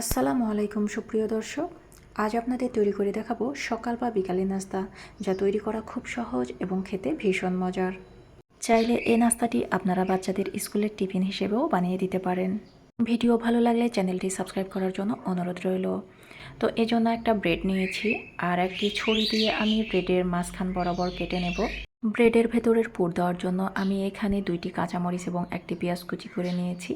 আসসালামু আলাইকুম, সুপ্রিয় দর্শক। আজ আপনাদের তৈরি করে দেখাবো সকাল বা বিকালে নাস্তা, যা তৈরি করা খুব সহজ এবং খেতে ভীষণ মজার। চাইলে এই নাস্তাটি আপনারা বাচ্চাদের স্কুলের টিফিন হিসেবেও বানিয়ে দিতে পারেন। ভিডিও ভালো লাগলে চ্যানেলটি সাবস্ক্রাইব করার জন্য অনুরোধ রইল। তো এজন্য একটা ব্রেড নিয়েছি, আর একটি ছড়ি দিয়ে আমি ব্রেডের মাঝখান বরাবর কেটে নেব। ব্রেডের ভেতরের পুর দেওয়ার জন্য আমি এখানে দুইটি কাঁচামরিচ এবং একটি পেঁয়াজ কুচি করে নিয়েছি।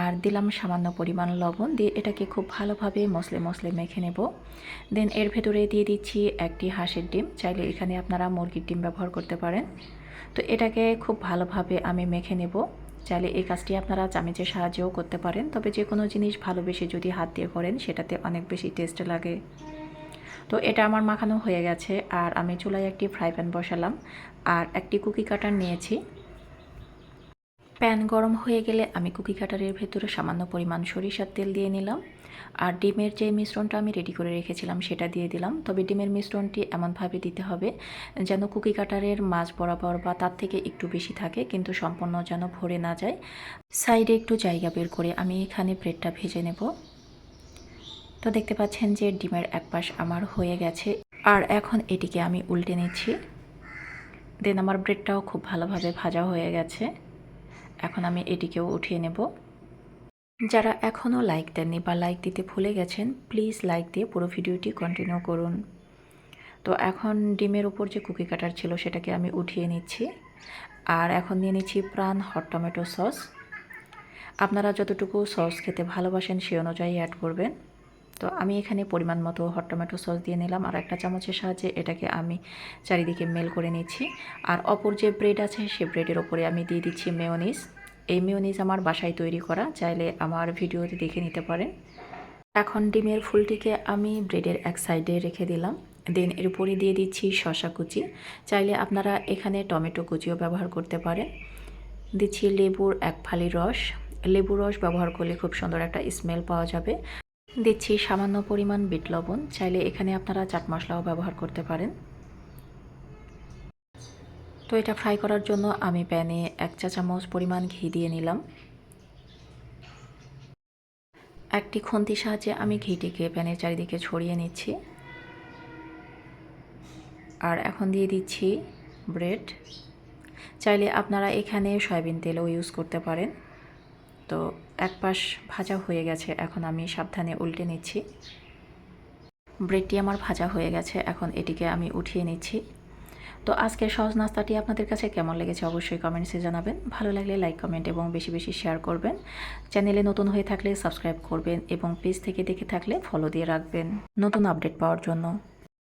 আর দিলাম সামান্য পরিমাণ লবণ দিয়ে এটাকে খুব ভালোভাবে মশলে মশলে মেখে নেব। দেন এর ভেতরে দিয়ে দিচ্ছি একটি হাঁসের ডিম। চাইলে এখানে আপনারা মুরগির ডিম ব্যবহার করতে পারেন। তো এটাকে খুব ভালোভাবে আমি মেখে নেব। চাইলে এই কাজটি আপনারা চামচের সাহায্যেও করতে পারেন। তবে যে কোনো জিনিস ভালোবেসে যদি হাত দিয়ে করেন, সেটাতে অনেক বেশি টেস্ট লাগে। তো এটা আমার মাখানো হয়ে গেছে আর আমি চুলায় একটি ফ্রাই প্যান বসালাম আর একটি কুকি কাটার নিয়েছি। প্যান গরম হয়ে গেলে আমি কুকি কাটারের ভেতরে সামান্য পরিমাণ সরিষার তেল দিয়ে নিলাম আর ডিমের যে মিশ্রণটা আমি রেডি করে রেখেছিলাম সেটা দিয়ে দিলাম। তবে ডিমের মিশ্রণটি এমনভাবে দিতে হবে যেন কুকি কাটারের মাছ বরাবর বা তার থেকে একটু বেশি থাকে কিন্তু সম্পূর্ণ যেন ভরে না যায়। সাইডে একটু জায়গা বের করে আমি এখানে ব্রেডটা ভেজে নেব। তো দেখতে পাচ্ছেন যে ডিমের এক পাশ আমার হয়ে গেছে। আর এখন এটিকে আমি উল্টে নিচ্ছি। দেন আমার ব্রেডটাও খুব ভালোভাবে ভাজা হয়ে গেছে। এখন আমি এটিকেও উঠিয়ে নেব। যারা এখনও লাইক দেননি বা লাইক দিতে ভুলে গেছেন, প্লিজ লাইক দিয়ে পুরো ভিডিওটি কন্টিনিউ করুন। তো এখন ডিমের উপর যে কুকি কাটার ছিল সেটাকে আমি উঠিয়ে নিচ্ছি। আর এখন নিয়ে নিচ্ছি প্রাণ হট টমেটো সস আপনারা যতটুকু সস খেতে ভালোবাসেন সে অনুযায়ী অ্যাড করবেন। তো আমি এখানে পরিমাণ মতো হট টমেটো সস দিয়ে নিলাম আর একটা চামচের সাহায্যে এটাকে আমি চারিদিকে মেল করে নিচ্ছি। আর অপর যে ব্রেড আছে, সে ব্রেডের ওপরে আমি দিয়ে দিচ্ছি মেয়নিস এই মেয়নিস আমার বাসায় তৈরি করা, চাইলে আমার ভিডিওতে দেখে নিতে পারেন। এখন ডিমের ফুলটিকে আমি ব্রেডের এক সাইডে রেখে দিলাম। দেন এর উপরে দিয়ে দিচ্ছি শশা কুচি। চাইলে আপনারা এখানে টমেটো কুচিও ব্যবহার করতে পারেন। দিচ্ছি লেবুর এক ফালি রস। লেবু রস ব্যবহার করলে খুব সুন্দর একটা স্মেল পাওয়া যাবে। দিচ্ছি সামান্য পরিমাণ বিট লবণ। চাইলে এখানে আপনারা চাট মশলাও ব্যবহার করতে পারেন। তো এটা ফ্রাই করার জন্য আমি প্যানে এক চা চামচ পরিমাণ ঘি দিয়ে নিলাম। একটি খুন্তির সাহায্যে আমি ঘিটিকে প্যানের চারিদিকে ছড়িয়ে নিচ্ছি। আর এখন দিয়ে দিচ্ছি ব্রেড। চাইলে আপনারা এখানে সয়াবিন তেলও ইউজ করতে পারেন। তো এক পাশ ভাজা হয়ে গেছে, এখন আমি সাবধানে উল্টে নিচ্ছি। ব্রেডটি আমার ভাজা হয়ে গেছে, এখন এটিকে আমি উঠিয়ে নিচ্ছি। তো আজকের সহজ নাস্তাটি আপনাদের কাছে কেমন লেগেছে অবশ্যই কমেন্টসে জানাবেন। ভালো লাগলে লাইক, কমেন্ট এবং বেশি বেশি শেয়ার করবেন। চ্যানেলে নতুন হয়ে থাকলে সাবস্ক্রাইব করবেন এবং পেজ থেকে দেখে থাকলে ফলো দিয়ে রাখবেন। নতুন আপডেট পাওয়ার জন্য।